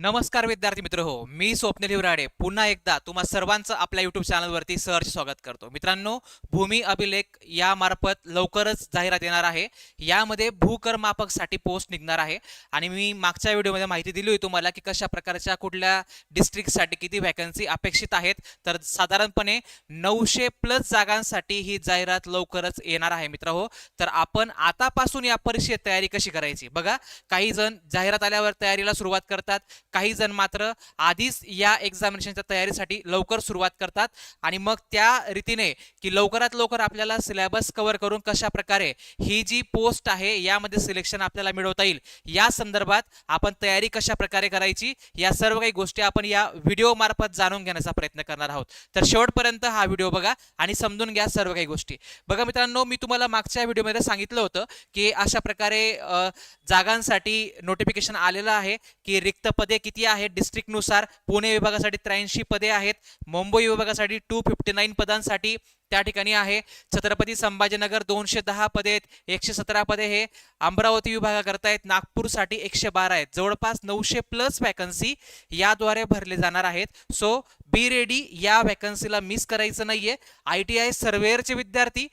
नमस्कार विद्यार्थी मित्र हो मी स्वप्नील हिवराडे. पुन्हा एकदा तुम्हा सर्वांचं आपल्या युट्यूब चॅनलवरती सहर्ष स्वागत करतो. मित्रांनो भूमी अभिलेख यामार्फत लवकरच जाहिरात येणार आहे. यामध्ये भूकरमापकसाठी पोस्ट निघणार आहे. आणि मी मागच्या व्हिडिओमध्ये माहिती दिली होती तुम्हाला की कशा प्रकारच्या कुठल्या डिस्ट्रिक्टसाठी किती व्हॅकन्सी अपेक्षित आहेत. तर साधारणपणे नऊशे प्लस जागांसाठी ही जाहिरात लवकरच येणार आहे मित्र हो. तर आपण आतापासून या परीक्षेत तयारी कशी करायची? बघा काही जण जाहिरात आल्यावर तयारीला सुरुवात करतात. काही जण मात्र आधीच या एक्झामिनेशनच्या तयारीसाठी लवकर सुरुवात करतात. आणि मग त्या रीतीने की लवकरात लवकर आपल्याला सिलेबस कव्हर करून कशा प्रकारे ही जी पोस्ट आहे यामध्ये सिलेक्शन आपल्याला मिळवता येईल या संदर्भात आपण तयारी कशा प्रकारे करायची या सर्व काही गोष्टी आपण या व्हिडिओ मार्फत जाणून घेण्याचा प्रयत्न करणार आहोत. तर शेवटपर्यंत हा व्हिडिओ बघा आणि समजून घ्या सर्व काही गोष्टी. बघा मित्रांनो मी तुम्हाला मागच्या व्हिडिओमध्ये सांगितलं होतं की अशा प्रकारे जागांसाठी नोटिफिकेशन आलेलं आहे की रिक्त पदे किती आहेत? डिस्ट्रिक्टनुसार पुणे विभागासाठी त्र्याऐंशी पदे आहेत. मुंबई विभागासाठी टू फिफ्टी नाईन पदांसाठी त्या ठिकाणी आहे. छत्रपती संभाजीनगर दोनशे दहा पदे आहेत. एकशे सतरा पदे हे अमरावती विभागाकरता आहेत. नागपूरसाठी एकशे बारा आहेत. जवळपास नऊशे प्लस वॅकन्सी याद्वारे भरले जाणार आहेत. सो बी रेडी या वॅकन्सीला मिस करायचं नाहीये. आय टी आय सर्वेअरचे विद्यार्थी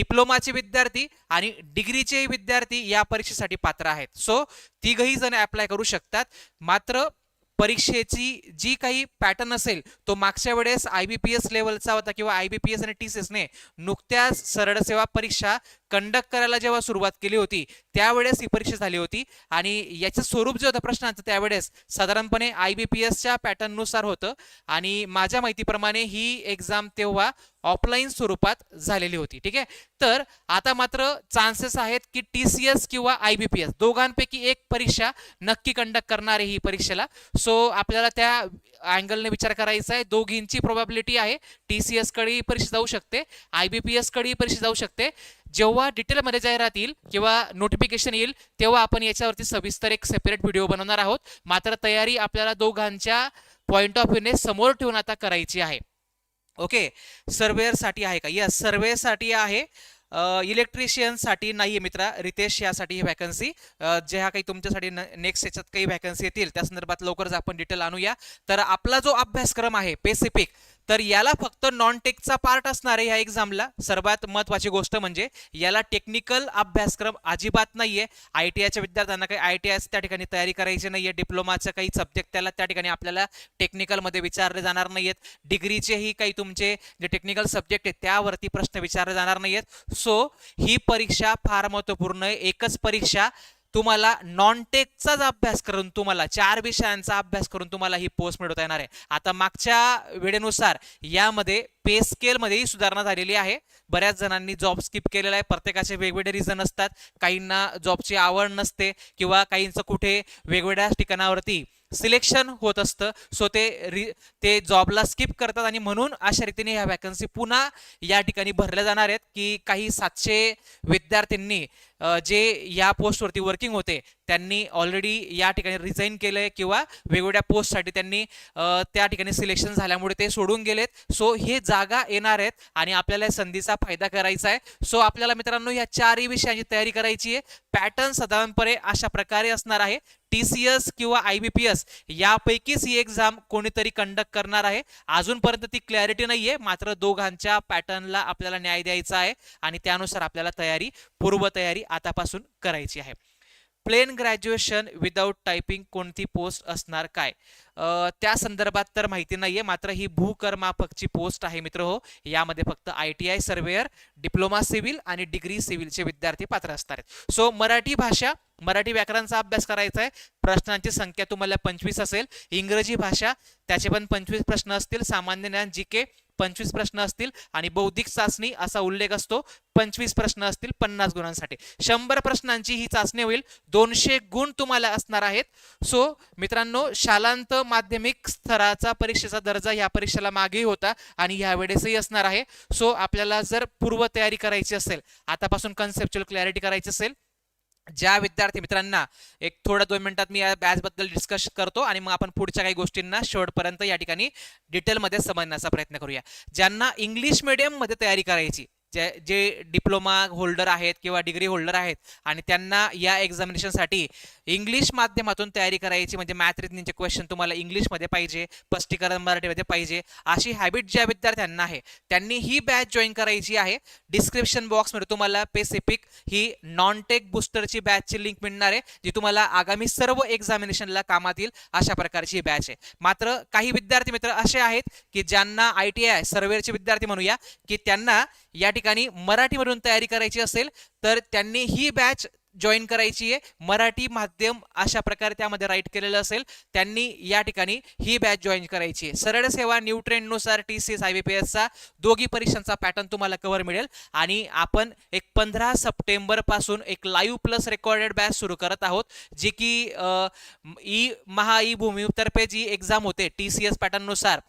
डिप्लोमाचे विद्यार्थी आणि डिग्रीचे विद्यार्थी या परीक्षेसाठी पात्र आहेत. सो तिघही जण अप्लाय करू शकतात. मात्र परीक्षेची जी काही पॅटर्न असेल तो मागच्या वेळेस आय बी पी एस लेवलचा होता किंवा आय बी पी एस आणि टी सी एसने नुकत्याच सरळ सेवा परीक्षा कंडक्ट करायला जेव्हा सुरुवात केली होती त्यावेळेस ही परीक्षा झाली होती. आणि याचं स्वरूप जे होतं प्रश्नांचं त्यावेळेस साधारणपणे आय बी पी एसच्या पॅटर्ननुसार होतं. आणि माझ्या माहितीप्रमाणे ही एक्झाम तेव्हा ऑफलाईन स्वरूपात झालेली होती. ठीक आहे? तर आता मात्र चान्सेस आहेत की टी सी एस किंवा आय बी पी एस दोघांपैकी एक परीक्षा नक्की कंडक्ट करणार आहे ही परीक्षेला. सो आपल्याला त्या अँगलने विचार करायचा आहे. दोघींची प्रोबॅबिलिटी आहे. टी सी एसकडेही ही परीक्षा जाऊ शकते. आय बी पी एसकडेही ही परीक्षा जाऊ शकते. जेव्हा डिटेलमध्ये जाहिरात येईल किंवा नोटिफिकेशन येईल तेव्हा आपण याच्यावरती सविस्तर एक सेपरेट व्हिडिओ बनवणार आहोत. मात्र तयारी आपल्याला दोघांच्या पॉईंट ऑफ व्ह्यूने समोर ठेवून आता करायची आहे. ओके सर्वेअरसाठी आहे का? यस सर्वेसाठी आहे. इलेक्ट्रिशियनसाठी नाही आहे मित्रा. रितेश यासाठी ही व्हॅकन्सी ज्या काही तुमच्यासाठी नेक्स्ट याच्यात काही व्हॅकन्सी येतील त्या संदर्भात लवकरच आपण डिटेल आणूया. तर आपला जो अभ्यासक्रम आहे पेसिफिक तर याला फक्त नॉन टेकचा पार्ट असणार आहे ह्या एक्झामला सर्वात महत्वाची गोष्ट म्हणजे याला टेक्निकल अभ्यासक्रम अजिबात नाहीये. आय टी आयच्या विद्यार्थ्यांना काही आय टी आय त्या ठिकाणी तयारी करायची नाहीये. डिप्लोमाचा काही सब्जेक्ट त्याला त्या ठिकाणी आपल्याला टेक्निकलमध्ये विचारले जाणार नाहीयेत. डिग्रीचेही काही तुमचे जे टेक्निकल सब्जेक्ट आहेत त्यावरती प्रश्न विचारले जाणार नाहीयेत. सो ही परीक्षा फार महत्त्वपूर्ण आहे. एकच परीक्षा तुम्हाला नॉन टेकचाच अभ्यास करून तुम्हाला चार विषयांचा अभ्यास करून तुम्हाला ही पोस्ट मिळवता येणार आहे. आता मागच्या वेळेनुसार यामध्ये पे स्केलमध्येही सुधारणा झालेली आहे. बऱ्याच जणांनी जॉब स्किप केलेला आहे. प्रत्येकाचे वेगवेगळे रिझन असतात. काहींना जॉबची आवड नसते किंवा काहींचं कुठे वेगवेगळ्या ठिकाणावरती सिलेक्शन होत असतं. सो ते रि ते जॉबला स्किप करतात आणि म्हणून अशा रीतीने ह्या वॅकन्सी पुन्हा या ठिकाणी भरल्या जाणार आहेत की काही सातशे विद्यार्थ्यांनी जे या पोस्टवरती वर्किंग होते त्यांनी ऑलरेडी या ठिकाणी रिझाईन केलंय किंवा वेगवेगळ्या पोस्टसाठी त्यांनी त्या ठिकाणी सिलेक्शन झाल्यामुळे ते सोडून गेलेत. सो हे जागा येणार आहेत आणि आपल्याला या संधीचा फायदा करायचा आहे. सो आपल्याला मित्रांनो या चारही विषयांची तयारी करायची आहे. पॅटर्न साधारणपणे अशा प्रकारे असणार आहे. टी सी एस किंवा आय बी पी एस यापैकीच ही एक्झाम कोणीतरी कंडक्ट करणार आहे. अजूनपर्यंत ती क्लॅरिटी नाहीये. मात्र दोघांच्या पॅटर्नला आपल्याला न्याय द्यायचा आहे आणि त्यानुसार आपल्याला तयारी पूर्वतयारी आतापासून करायची आहे. प्लेन ग्रॅज्युएशन विदाऊट टायपिंग कोणती पोस्ट असणार काय? त्या संदर्भात तर माहिती नाहीये मात्र ही भूकर्मापकची पोस्ट आहे मित्र हो. यामध्ये फक्त I T I surveyor diploma civil आणि डिग्री सिव्हिलचे विद्यार्थी पात्र असणार आहेत. सो मराठी भाषा मराठी व्याकरणचा अभ्यास करायचा आहे. प्रश्नांची संख्या तुम्हाला पंचवीस असेल. इंग्रजी भाषा त्याचे पण पंचवीस प्रश्न असतील. सामान्य ज्ञान जी के पंचवीस प्रश्न असतील आणि बौद्धिक चाचणी असा उल्लेख असतो पंचवीस प्रश्न असतील पन्नास गुणांसाठी. शंभर प्रश्नांची ही चाचणी होईल दोनशे गुण तुम्हाला असणार आहेत. सो मित्रांनो शालांत माध्यमिक स्तराचा परीक्षेचा दर्जा या परीक्षेला मागेही होता आणि यावेळेसही असणार आहे. सो आपल्याला जर पूर्वतयारी करायची असेल आतापासून कन्सेप्च्युअल क्लॅरिटी करायची असेल ज्या विद्यार्थी मित्रांना एक थोड्या दोन मिनिटात मी या बॅचबद्दल डिस्कस करतो आणि मग आपण पुढच्या काही गोष्टींना शेवटपर्यंत या ठिकाणी डिटेलमध्ये समजण्याचा प्रयत्न करूया. ज्यांना इंग्लिश मीडियममध्ये तयारी करायची जे जे डिप्लोमा होल्डर आहेत किंवा डिग्री होल्डर आहेत आणि त्यांना या एक्झामिनेशनसाठी इंग्लिश माध्यमातून तयारी करायची म्हणजे मॅथ रिजनिंगचे क्वेश्चन तुम्हाला इंग्लिशमध्ये पाहिजे स्पष्टीकरण मराठीमध्ये पाहिजे अशी हॅबिट ज्या विद्यार्थ्यांना आहे त्यांनी ही बॅच जॉईन करायची आहे. डिस्क्रिप्शन बॉक्समध्ये तुम्हाला पेसिफिक ही नॉन टेक बुस्टरची बॅचची लिंक मिळणार आहे जी तुम्हाला आगामी सर्व एक्झामिनेशनला कामात येईल अशा प्रकारची ही बॅच आहे. मात्र काही विद्यार्थी मित्र असे आहेत की ज्यांना आय टी आय सर्वेचे विद्यार्थी म्हणूया की त्यांना या ठिकाणी मराठीमधून तयारी करायची असेल तर त्यांनी ही बॅच जॉईन करायची आहे. मराठी माध्यम अशा प्रकारे त्यामध्ये राईट केलेलं असेल. त्यांनी या ठिकाणी ही बॅच जॉईन करायची आहे. सरळ सेवा new ट्रेंडनुसार T C S I B P एसचा दोघी परीक्षांचा पॅटर्न तुम्हाला कव्हर मिळेल. आणि आपण एक पंधरा सप्टेंबरपासून एक लाईव्ह प्लस रेकॉर्डेड बॅच सुरू करत आहोत. जी की ई महा ई भूमीतर्फे जी एक्झाम होते टी सी एस पॅटर्ननुसार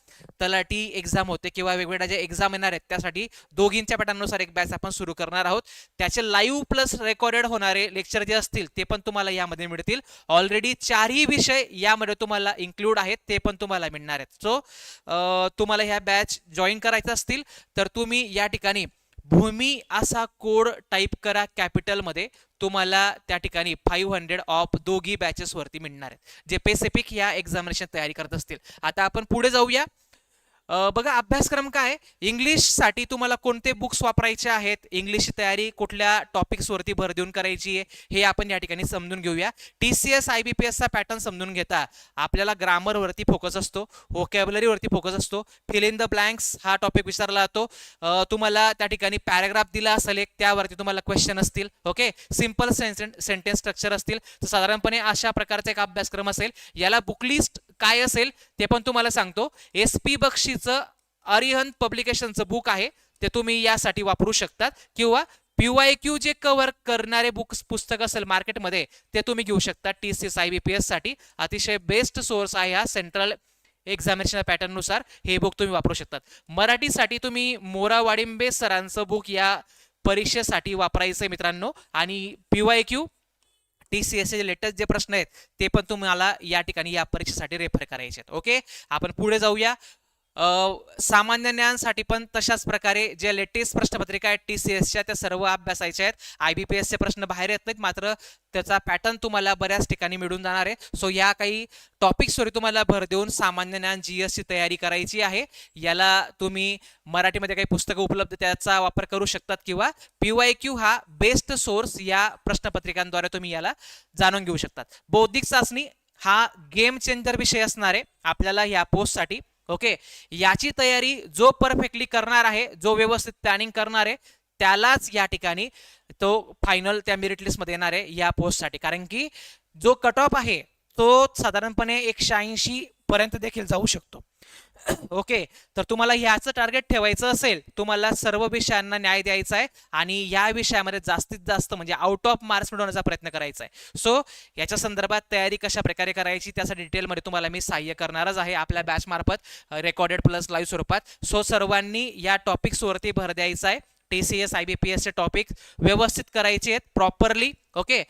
तलाठी एक्झाम होते किंवा वेगवेगळ्या ज्या एक्झाम येणार आहेत त्यासाठी दोघींच्या पॅटर्ननुसार एक बॅच आपण सुरू करणार आहोत. त्याचे लाईव्ह प्लस रेकॉर्डेड होणारे लेक्चर जे असतील ते पण तुम्हाला यामध्ये मिळतील. ऑलरेडी चारही विषय यामध्ये तुम्हाला इन्क्लूड आहेत ते पण तुम्हाला मिळणार आहेत. सो तुम्हाला ह्या बॅच जॉईन करायचं असतील तर तुम्ही या ठिकाणी भूमी असा कोड टाईप करा कॅपिटलमध्ये तुम्हाला त्या ठिकाणी फाईव्ह हंड्रेड ऑफ दोघी बॅचेस वरती मिळणार आहेत. जे पेसिफिक या एक्झामिनेशन तयारी करत असतील. आता आपण पुढे जाऊया. बघा अभ्यासक्रम काय इंग्लिशसाठी तुम्हाला कोणते बुक्स वापरायचे आहेत? इंग्लिशची तयारी कुठल्या टॉपिक्सवरती भर देऊन करायची आहे? हे आपण या ठिकाणी समजून घेऊया. T C S I B P एसचा pattern समजून घेता. आपल्याला ग्रामरवरती फोकस असतो. वोकॅबलरीवरती फोकस असतो. फिल इन द ब्लँक्स हा टॉपिक विचारला जातो. तुम्हाला त्या ठिकाणी पॅराग्राफ दिला असेल एक त्यावरती तुम्हाला क्वेश्चन असतील. ओके सिंपल सेंटेन्स स्ट्रक्चर असतील. तर साधारणपणे अशा प्रकारचा एक अभ्यासक्रम असेल. याला बुकलिस्ट काय असेल ते पण तुम्हाला सांगतो. एस पी बक्षीचं अरिहंत पब्लिकेशनचं बुक आहे ते तुम्ही यासाठी वापरू शकतात. किंवा पीवाय क्यू जे कव्हर करणारे बुक्स पुस्तक असेल मार्केटमध्ये ते तुम्ही घेऊ शकता T C S I B P एससाठी. अतिशय बेस्ट सोर्स आहे हा सेंट्रल एक्झामिनेशन पॅटर्ननुसार हे बुक तुम्ही वापरू शकतात. मराठीसाठी तुम्ही मोरा वाडिंबे सरांचं बुक या परीक्षेसाठी वापरायचं आहे मित्रांनो. आणि पीवाय क्यू टी सी एसचे लेटेस्ट जे प्रश्न आहेत ते पण तुम्हाला या ठिकाणी या परीक्षेसाठी रेफर करायचे आहेत. ओके आपण पुढे जाऊया. सामान्य ज्ञानसाठी पण तशाच प्रकारे जे लेटेस्ट प्रश्नपत्रिका आहेत टी सी एसच्या त्या सर्व अभ्यासायच्या आहेत. आय बी पी एसचे प्रश्न बाहेर येत नाहीत मात्र त्याचा पॅटर्न तुम्हाला बऱ्याच ठिकाणी मिळून जाणार आहे. सो या काही टॉपिक्सवर तुम्हाला भर देऊन सामान्य ज्ञान जी एसची तयारी करायची आहे. याला तुम्ही मराठीमध्ये काही पुस्तकं उपलब्ध त्याचा वापर करू शकतात किंवा पी वाय क्यू हा बेस्ट सोर्स या प्रश्नपत्रिकांद्वारे तुम्ही याला जाणून घेऊ शकतात. बौद्धिक चाचणी हा गेम चेंजर विषय असणार आहे. आपल्याला या पोस्टसाठी ओके? याची तयारी जो परफेक्टली करणार आहे जो व्यवस्थित प्लॅनिंग करणार आहे त्यालाच या ठिकाणी तो फायनल त्या मेरिट लिस्टमध्ये येणार आहे या पोस्टसाठी कारण की जो कट ऑफ आहे तो साधारणपणे एकशे ऐंशी पर्यंत देखील जाऊ शकतो. ओके तर तुम्हाला ह्याचं टार्गेट ठेवायचं असेल तुम्हाला सर्व विषयांना न्याय द्यायचा आहे आणि या विषयामध्ये जास्तीत जास्त म्हणजे आउट ऑफ मार्क्स मिळवण्याचा प्रयत्न करायचा आहे. सो याच्या संदर्भात तयारी कशा प्रकारे करायची त्यासाठी डिटेलमध्ये तुम्हाला मी सहाय्य करणारच आहे आपल्या बॅचमार्फत रेकॉर्डेड प्लस लाईव्ह स्वरूपात. सो सर्वांनी या टॉपिक्सवरती भर द्यायचा आहे. T C S I B P एसचे टॉपिक व्यवस्थित करायचे आहेत प्रॉपरली ओके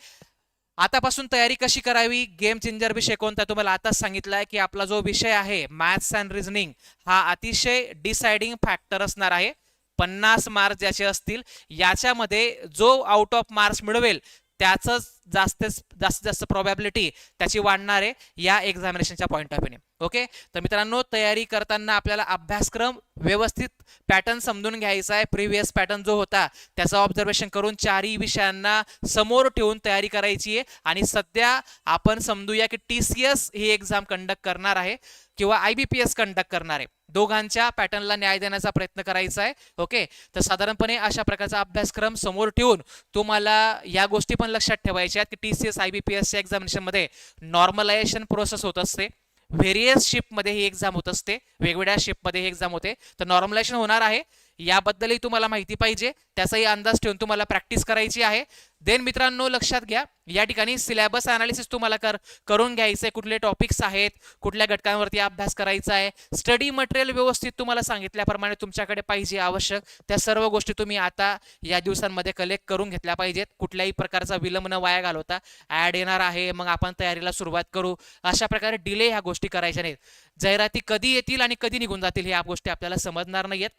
आतापासून तयारी कशी करावी? गेम चेंजर विषय कोणता? तुम्हाला आताच सांगितलाय की आपला जो विषय आहे मॅथ्स अँड रिझनिंग हा अतिशय डिसाइडिंग फॅक्टर असणार आहे. पन्नास मार्क्स ज्याचे असतील याच्यामध्ये जो आउट ऑफ मार्क्स मिळवेल त्याच जास्त जास्तीत जास्त प्रॉबॅबिलिटी त्याची वाढणार आहे या एक्झामिनेशनच्या पॉईंट ऑफ व्ह्यूने ओके? तर मित्रांनो तयारी करताना आपल्याला अभ्यासक्रम व्यवस्थित पॅटर्न समजून घ्यायचा आहे. प्रिव्हियस पॅटर्न जो होता त्याचं ऑब्झर्वेशन करून चारही विषयांना समोर ठेवून तयारी करायची आहे. आणि सध्या आपण समजूया की टी सी एस ही एक्झाम कंडक्ट करणार आहे किंवा I B P S conduct करणार आहे. दोघांच्या पॅटर्नला न्याय देण्याचा प्रयत्न करायचा आहे. ओके? तर साधारणपणे अशा प्रकारचा अभ्यासक्रम समोर ठेवून तुम्हाला या गोष्टी पण लक्षात ठेवायच्या आहेत की T C S I B P एसच्या एक्झामिनेशनमध्ये नॉर्मलायझेशन प्रोसेस होत असते. व्हेरियस शिपमध्ये ही एक्झाम होत असते. वेगवेगळ्या शिपमध्ये ही एक्झाम होते. तर नॉर्मलायझेशन होणार आहे. याबद्दलही तुम्हाला माहिती पाहिजे. त्याचाही अंदाज ठेवून तुम्हाला प्रॅक्टिस करायची आहे. देन मित्रांनो लक्षात घ्या या ठिकाणी सिलेबस अनालिसिस तुम्हाला कर करून घ्यायचं आहे कुठले टॉपिक्स आहेत कुठल्या घटकांवरती अभ्यास करायचा आहे स्टडी मटेरियल व्यवस्थित तुम्हाला सांगितल्याप्रमाणे तुमच्याकडे पाहिजे आवश्यक. त्या सर्व गोष्टी तुम्ही आता या दिवसांमध्ये कलेक्ट करून घेतल्या पाहिजेत. कुठल्याही प्रकारचा विलंब न वाया घालवता ॲड येणार आहे. मग आपण तयारीला सुरुवात करू. अशा प्रकारे डिले ह्या गोष्टी करायच्या नाहीत. जाहिराती कधी येतील आणि कधी निघून जातील ह्या गोष्टी आपल्याला समजणार नाहीत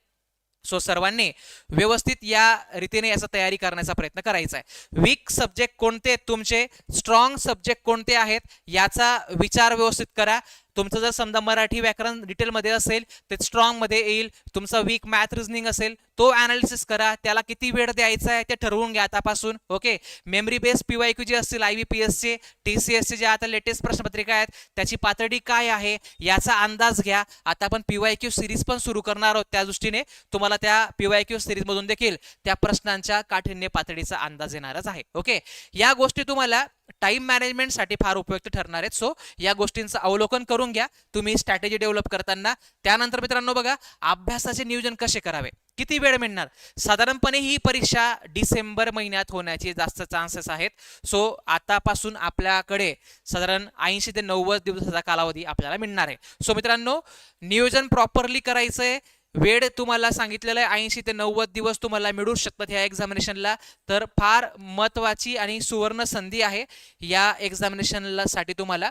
सो सर्वांनी व्यवस्थित या रीतीने याचा तयारी करण्याचा प्रयत्न करायचा आहे. वीक सब्जेक्ट कोणते? तुमचे स्ट्रॉंग सब्जेक्ट कोणते आहेत? याचा विचार व्यवस्थित करा. तुमचं जर समजा मराठी व्याकरण डिटेलमध्ये असेल ते स्ट्रॉंगमध्ये येईल तुमचा वीक मॅथ रिझनिंग असेल तो अनालिसिस करा त्याला किती वेळ द्यायचा आहे ते ठरवून घ्या आतापासून okay? Memory base P Y Q जे असतील आय व्ही पी एसचे टी सी एसचे जे आता लेटेस्ट प्रश्नपत्रिका आहेत त्याची पातळी काय आहे याचा अंदाज घ्या. आता आपण पी वाय क्यू सिरीज पण सुरू करणार आहोत त्या दृष्टीने. तुम्हाला त्या पी वाय क्यू सिरीजमधून देखील त्या प्रश्नांच्या काठिण्य पातळीचा अंदाज येणारच आहे ओके? या गोष्टी तुम्हाला टाइम मॅनेजमेंटसाठी फार उपयुक्त ठरणार आहेत. सो या गोष्टींचं अवलोकन करून घ्या. तुम्ही स्ट्रॅटेजी डेव्हलप करताना. त्यानंतर मित्रांनो बघा अभ्यासाचे नियोजन कसे करावे? किती वेळ मिळणार? साधारणपणे ही परीक्षा डिसेंबर महिन्यात होण्याचे जास्त चान्सेस आहेत. सो आतापासून आपल्याकडे साधारण ऐंशी ते नव्वद दिवसाचा कालावधी आपल्याला मिळणार आहे. सो मित्रांनो नियोजन प्रॉपरली करायचंय. वेळ तुम्हाला सांगितलेला आहे ऐंशी ते नव्वद दिवस तुम्हाला मिळू शकतात ह्या एक्झामिनेशनला तर फार महत्वाची आणि सुवर्ण संधी आहे या एक्झामिनेशनला साठी तुम्हाला.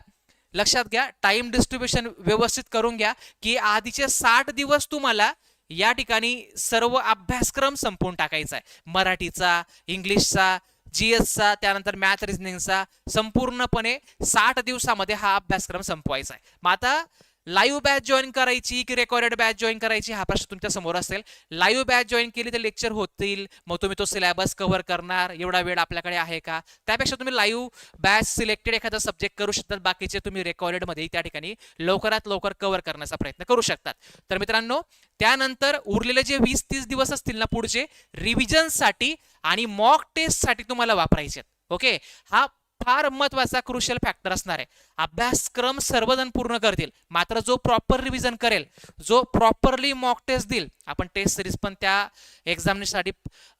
लक्षात घ्या टाइम डिस्ट्रीब्युशन व्यवस्थित करून घ्या की आधीचे साठ दिवस तुम्हाला या ठिकाणी सर्व अभ्यासक्रम संपवून टाकायचा आहे. मराठीचा इंग्लिशचा जीएसचा त्यानंतर मॅथ रिझनिंगचा संपूर्णपणे साठ दिवसामध्ये हा अभ्यासक्रम संपवायचा आहे. मग आता लाईव्ह बॅच जॉईन करायची की रेकॉर्डेड बॅच जॉईन करायची हा प्रश्न तुमच्यासमोर असेल. लाईव्ह बॅच जॉईन केली तर लेक्चर होतील. मग तुम्ही तो सिलेबस कव्हर करणार. एवढा वेळ आपल्याकडे आहे का? त्यापेक्षा तुम्ही लाईव्ह बॅच सिलेक्टेड एखादा सब्जेक्ट करू शकतात. बाकीचे तुम्ही रेकॉर्डेडमध्ये त्या ठिकाणी लवकरात लवकर कव्हर करण्याचा प्रयत्न करू शकतात. तर मित्रांनो त्यानंतर उरलेले जे वीस तीस दिवस असतील ना पुढचे रिव्हिजनसाठी आणि मॉक टेस्टसाठी तुम्हाला वापरायचे आहेत. ओके हा फार महत्त्वाचा क्रुशियल फॅक्टर असणार आहे. अभ्यासक्रम सर्वजण पूर्ण करतील. मात्र जो प्रॉपर रिव्हिजन करेल जो प्रॉपरली मॉक टेस्ट देईल आपण टेस्ट सिरीज पण त्या एक्झामनेसाठी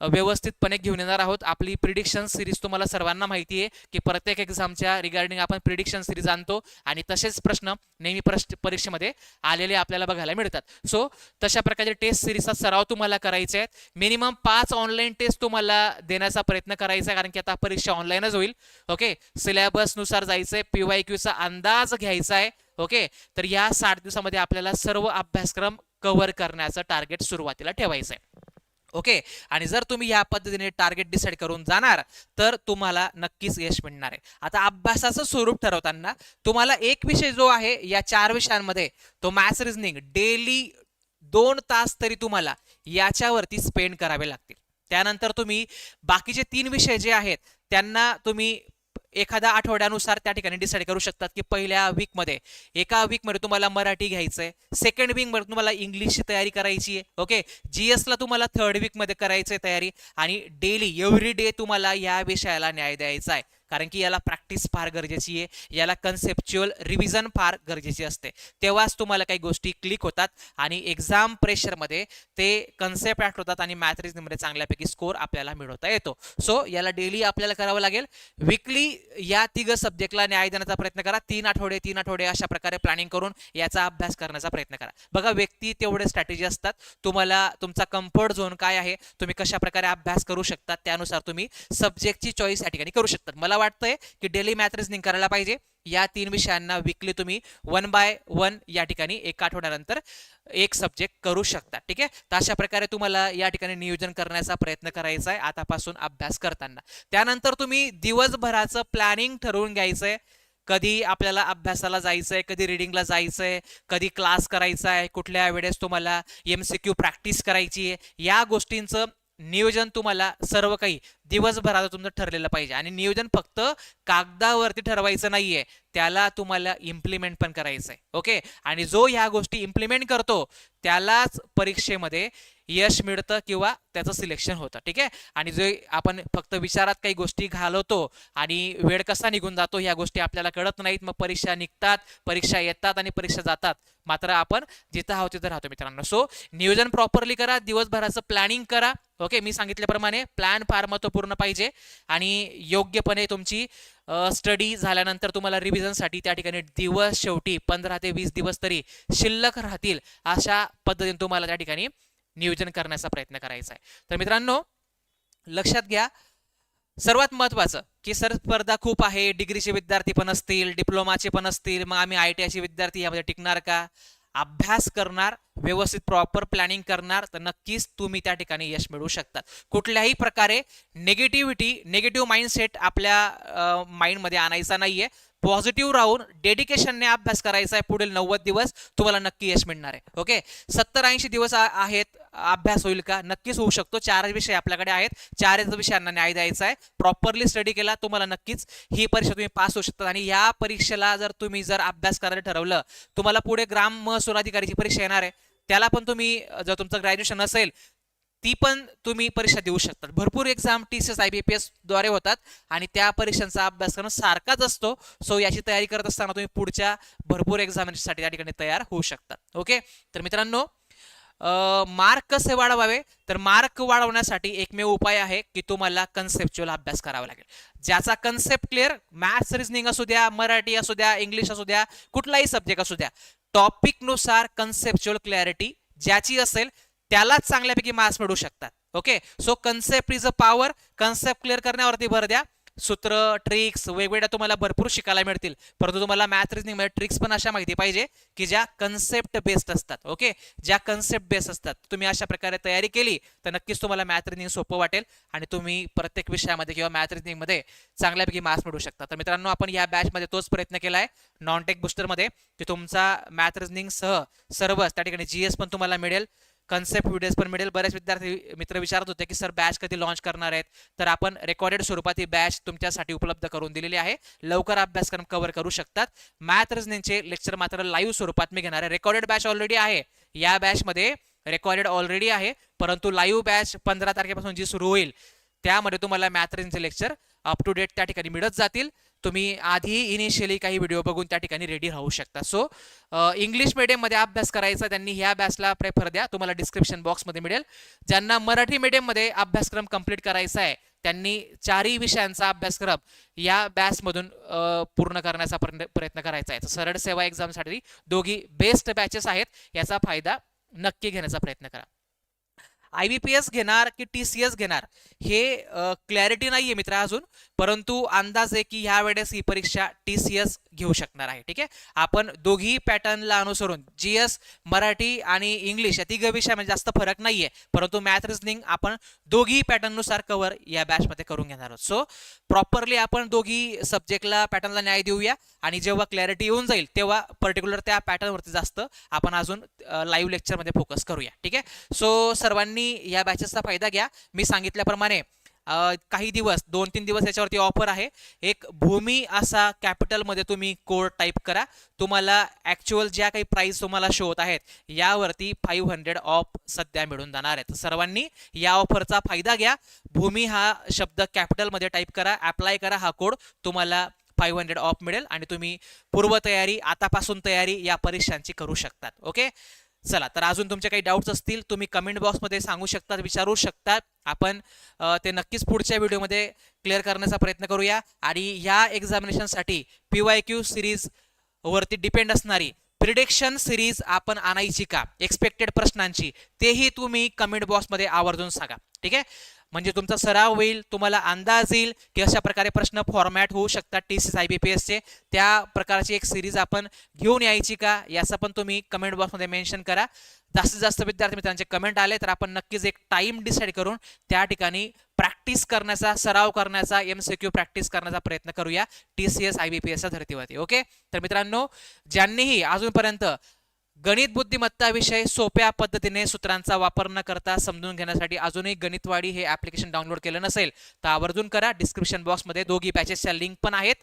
व्यवस्थितपणे घेऊन येणार आहोत. आपली प्रिडिक्शन सिरीज तुम्हाला सर्वांना माहिती आहे की प्रत्येक एक्झामच्या रिगार्डिंग आपण प्रिडिक्शन सिरीज आणतो आणि तसेच प्रश्न नेहमी प्रश्न परीक्षेमध्ये आलेले आपल्याला बघायला मिळतात. सो तशा प्रकारचे टेस्ट सिरीजचा सराव तुम्हाला करायचे आहेत मिनिमम पाच ऑनलाईन टेस्ट तुम्हाला देण्याचा प्रयत्न करायचा आहे कारण की आता परीक्षा ऑनलाईनच होईल. ओके सिलेबसनुसार जायचंय पीवाय याचा अंदाज घ्यायचा आहे ओके? तर या साठ दिवसामध्ये आपल्याला सर्व अभ्यासक्रम कव्हर करण्याचं टार्गेट सुरुवातीला ठेवायचं आहे ओके? आणि जर तुम्ही या पद्धतीने टार्गेट डिसाईड करून जाणार तर तुम्हाला नक्कीच यश मिळणार आहे. आता अभ्यासाचं स्वरूप ठरवताना तुम्हाला एक विषय जो आहे या चार विषयांमध्ये तो मॅथ्स रिझनिंग डेली दोन तास तरी तुम्हाला याच्यावरती स्पेंड करावे लागतील. त्यानंतर तुम्ही बाकीचे तीन विषय जे आहेत त्यांना तुम्ही एखाद्या आठवड्यानुसार त्या ठिकाणी डिसाईड करू शकतात की पहिल्या वीकमध्ये एका वीकमध्ये तुम्हाला मराठी घ्यायचंय सेकंड वीकमध्ये तुम्हाला इंग्लिशची तयारी करायची आहे ओके जीएसला तुम्हाला थर्ड वीकमध्ये करायचं आहे तयारी आणि डेली एव्हरी डे तुम्हाला या विषयाला न्याय द्यायचा आहे. कारण की याला प्रॅक्टिस फार गरजेची आहे. याला कन्सेप्च्युअल रिव्हिजन फार गरजेची असते. तेव्हाच तुम्हाला काही गोष्टी क्लिक होतात आणि एक्झाम प्रेशरमध्ये ते कन्सेप्ट आठवतात आणि मॅथ रिजनिंगमध्ये चांगल्यापैकी स्कोर आपल्याला मिळवता येतो. सो याला डेली आपल्याला करावं लागेल. विकली या तिघ सब्जेक्टला न्याय देण्याचा प्रयत्न करा. तीन आठवडे तीन आठवडे अशा प्रकारे प्लॅनिंग करून याचा अभ्यास करण्याचा प्रयत्न करा. बघा व्यक्ती तेवढे स्ट्रॅटेजी असतात. तुम्हाला तुमचा कम्फर्ट झोन काय आहे? तुम्ही कशा प्रकारे अभ्यास करू शकता त्यानुसार तुम्ही सब्जेक्टची चॉईस या ठिकाणी करू शकतात. मला वाटतंय की डेली मॅथ रिजनिंग करायला पाहिजे. या तीन विषयांना विकली तुम्ही वन बाय वन या ठिकाणी एक आठवड्यानंतर एक सब्जेक्ट करू शकता. ठीक आहे? तर अशा प्रकारे तुम्हाला या ठिकाणी नियोजन करण्याचा प्रयत्न करायचा आहे आतापासून अभ्यास करताना. त्यानंतर तुम्ही दिवसभराचं प्लॅनिंग ठरवून घ्यायचंय. कधी आपल्याला अभ्यासाला जायचंय कधी रिडिंगला जायचंय कधी क्लास करायचा आहे कुठल्या वेळेस तुम्हाला एम सी क्यू प्रॅक्टिस करायची आहे या गोष्टींचं नियोजन तुम्हाला सर्व काही दिवसभराचं तुमचं ठरलेलं पाहिजे. आणि नियोजन फक्त कागदावरती ठरवायचं नाहीये. त्याला तुम्हाला इम्प्लिमेंट पण करायचं आहे ओके आणि जो ह्या गोष्टी इम्प्लिमेंट करतो त्यालाच परीक्षेमध्ये यश मिळतं किंवा त्याचं सिलेक्शन होतं. ठीक? आहे आणि जे आपण फक्त विचारात काही गोष्टी घालवतो आणि वेळ कसा निघून जातो ह्या गोष्टी आपल्याला कळत नाहीत. मग परीक्षा निघतात परीक्षा येतात आणि परीक्षा जातात. मात्र आपण जिथं आहोत तिथं राहतो मित्रांनो. सो नियोजन प्रॉपरली करा दिवसभराचं प्लॅनिंग करा. ओके मी सांगितल्याप्रमाणे प्लॅन फार महत्त्वपूर्ण पाहिजे. आणि योग्यपणे तुमची स्टडी झाल्यानंतर तुम्हाला रिव्हिजनसाठी त्या ठिकाणी दिवस शेवटी पंधरा ते वीस दिवस तरी शिल्लक राहतील अशा पद्धतीने तुम्हाला त्या ठिकाणी नियोजन करण्याचा प्रयत्न करायचा आहे. तर मित्रांनो लक्षात घ्या सर्वात महत्वाचं की सर स्पर्धा खूप आहे डिग्रीचे विद्यार्थी पण असतील डिप्लोमाचे पण असतील मग आम्ही आय टी आयचे विद्यार्थी यामध्ये टिकणार का? अभ्यास करणार व्यवस्थित प्रॉपर प्लॅनिंग करणार तर नक्कीच तुम्ही त्या ठिकाणी यश मिळवू शकतात. कुठल्याही प्रकारे निगेटिव्हिटी निगेटिव्ह माइंडसेट आपल्या माइंडमध्ये आणायचा नाहीये. पॉझिटिव्ह राहून डेडिकेशनने अभ्यास करायचा आहे पुढील नव्वद दिवस तुम्हाला नक्की यश मिळणार आहे. ओके सत्तर ऐंशी दिवस आहेत अभ्यास होईल का? नक्कीच होऊ शकतो. चार विषय आपल्याकडे आहेत. चारच विषयांना न्याय द्यायचा आहे. प्रॉपरली स्टडी केला तुम्हाला नक्कीच ही परीक्षा तुम्ही पास होऊ शकता. आणि या परीक्षेला जर तुम्ही जर अभ्यास करायला ठरवलं तुम्हाला पुढे ग्राम महसूल अधिकारीची परीक्षा येणार आहे. त्याला पण तुम्ही जर तुमचं ग्रॅज्युएशन असेल ती पण तुम्ही परीक्षा देऊ शकतात. भरपूर exam T C S I B P एसद्वारे होतात आणि त्या परीक्षांचा अभ्यास करणं सारखाच असतो. सो याची तयारी करत असताना तुम्ही पुढच्या भरपूर एक्झामिनेशनसाठी त्या ठिकाणी तयार होऊ शकतात ओके तर मित्रांनो मार्क कसे वाढवावे? तर मार्क वाढवण्यासाठी एकमेव उपाय आहे की तुम्हाला कन्सेप्च्युअल अभ्यास करावा लागेल. ज्याचा कन्सेप्ट क्लिअर मॅथ्स रिझनिंग असू द्या मराठी असू द्या इंग्लिश असू द्या कुठलाही सब्जेक्ट असू द्या टॉपिकनुसार कन्सेप्च्युअल क्लॅरिटी ज्याची असेल त्यालाच चांगल्यापैकी मार्क्स मिळू शकतात. Okay so concept is a power concept clear करण्यावरती भर द्या. सूत्र ट्रिक्स वेगवेगळ्या तुम्हाला भरपूर शिकायला मिळतील. परंतु तुम्हाला मॅथ रिझनिंगमध्ये ट्रिक्स पण अशा माहिती पाहिजे की ज्या कन्सेप्ट बेस्ड असतात. ओके ज्या कन्सेप्ट बेस्ड असतात. तुम्ही अशा प्रकारे तयारी केली तर नक्कीच तुम्हाला मॅथ रिझनिंग सोपं वाटेल आणि तुम्ही प्रत्येक विषयामध्ये किंवा मॅथ रिझनिंगमध्ये चांगल्यापैकी मार्क्स मिळू शकता. तर मित्रांनो आपण या बॅचमध्ये तोच प्रयत्न केला आहे. नॉन टेक बुस्टरमध्ये की तुमचा मॅथ रिझनिंगसह सर्वच त्या ठिकाणी जीएस पण तुम्हाला मिळेल. कन्सेप्ट व्हिडिओज पण मिळेल. बरेच विद्यार्थी मित्र विचारत होते की सर बॅच कधी लॉन्च करणार आहेत? तर आपण रेकॉर्डेड स्वरूपात ही बॅच तुमच्यासाठी उपलब्ध करून दिलेली आहे. लवकर अभ्यासक्रम कव्हर करू शकतात. मॅथ लेक्चर मात्र लाईव्ह स्वरूपात मी घेणार आहे. रेकॉर्डेड बॅच ऑलरेडी आहे. या बॅचमध्ये रेकॉर्डेड ऑलरेडी आहे. परंतु लाईव्ह बॅच पंधरा तारखेपासून जी सुरू होईल त्यामध्ये तुम्हाला math lecture up to date त्या ठिकाणी मिळत जातील. तुम्ही आधी इनिशियली काही व्हिडिओ बघून त्या ठिकाणी रेडी राहू शकता. सो इंग्लिश मीडियममध्ये अभ्यास करायचा त्यांनी ह्या बॅचला प्रेफर द्या. तुम्हाला डिस्क्रिप्शन बॉक्समध्ये मिळेल. ज्यांना मराठी मीडियममध्ये अभ्यासक्रम कंप्लीट करायचा आहे त्यांनी चारही विषयांचा अभ्यासक्रम या बॅचमधून पूर्ण करण्याचा प्रयत्न प्रयत्न करायचा आहे. सरळ सेवा एक्झामसाठी दोघी बेस्ट बॅचेस आहेत याचा फायदा नक्की घेण्याचा प्रयत्न करा. आय बी पी एस घेणार की टी सी एस घेणार? हे क्लॅरिटी नाही आहे मित्र अजून. परंतु अंदाज आहे की ह्या वेळेस ही परीक्षा टी सी एस घेऊ शकणार आहे. ठीक आहे? आपण दोघी पॅटर्नला अनुसरून जी एस मराठी आणि इंग्लिश या तिघ विषयामध्ये जास्त फरक नाही आहे परंतु मॅथ रिझनिंग आपण दोघी पॅटर्ननुसार कव्हर या बॅचमध्ये करून घेणार आहोत. सो प्रॉपरली आपण दोघी सब्जेक्टला पॅटर्नला न्याय देऊया आणि जेव्हा क्लॅरिटी येऊन जाईल तेव्हा पर्टिक्युलर त्या पॅटर्नवरती जास्त आपण अजून लाईव्ह लेक्चरमध्ये फोकस करूया. ठीक आहे? सो सर्वांनी या बॅचेसचा फायदा घ्या. मी सांगितल्याप्रमाणे काही दिवस दोन तीन दिवस याच्यावरती ऑफर आहे. एक भूमी असा कॅपिटलमध्ये तुम्ही कोड टाईप करा. तुम्हाला ॲक्च्युअल ज्या काही प्राईस तुम्हाला शो होत आहेत यावरती फाईव्ह हंड्रेड ऑफ सध्या मिळून जाणार आहेत. सर्वांनी या ऑफरचा फायदा घ्या. भूमी हा शब्द कॅपिटलमध्ये टाईप करा अप्लाय करा हा कोड तुम्हाला फाईव्ह हंड्रेड ऑफ मिळेल आणि तुम्ही पूर्वतयारी आतापासून तयारी या परीक्षांची करू शकतात. ओके चला तर अजून तुमचे काही डाऊट्स असतील तुम्ही कमेंट बॉक्समध्ये सांगू शकतात विचारू शकतात. आपण ते नक्कीच पुढच्या व्हिडिओमध्ये क्लिअर करण्याचा प्रयत्न करूया. आणि या एक्झामिनेशनसाठी पी वाय क्यू सिरीज वरती डिपेंड असणारी प्रिडिक्शन सिरीज आपण आणायची का? एक्सपेक्टेड प्रश्नांची. तेही तुम्ही कमेंट बॉक्समध्ये आवर्जून सांगा. ठीक आहे? म्हणजे तुमचा सराव होईल तुम्हाला अंदाज येईल की अशा प्रकारे प्रश्न फॉर्मॅट होऊ शकतात T C I B P एसचे त्या प्रकारची एक सिरीज आपण घेऊन यायची का याचं पण तुम्ही कमेंट बॉक्समध्ये मेन्शन करा. जास्तीत जास्त विद्यार्थी मित्रांचे कमेंट आले तर आपण नक्कीच एक टाइम डिसाईड करून त्या ठिकाणी प्रॅक्टिस करण्याचा सराव करण्याचा एम सी क्यू प्रॅक्टिस करण्याचा प्रयत्न करूया T C S I B P एसच्या धर्तीवरती. ओके तर मित्रांनो ज्यांनीही अजूनपर्यंत गणित बुद्धिमत्ता विषय सोप्या पद्धतीने सूत्रांचा वापर न करता समजून घेण्यासाठी अजूनही गणितवाडी हे ऍप्लिकेशन डाउनलोड केलं नसेल तर आवर्जून करा. डिस्क्रिप्शन बॉक्समध्ये दोघी बॅचेसच्या लिंक पण आहेत.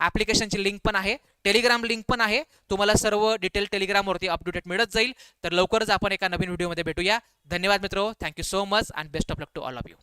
ऍप्लिकेशनची लिंक पण आहे. टेलिग्राम लिंक पण आहे. तुम्हाला सर्व डिटेल टेलिग्रामवरती अप मिळत जाईल. तर लवकरच आपण एका नवीन व्हिडिओमध्ये भेटूया. धन्यवाद मित्रो. Thank you so much and best of luck to all of you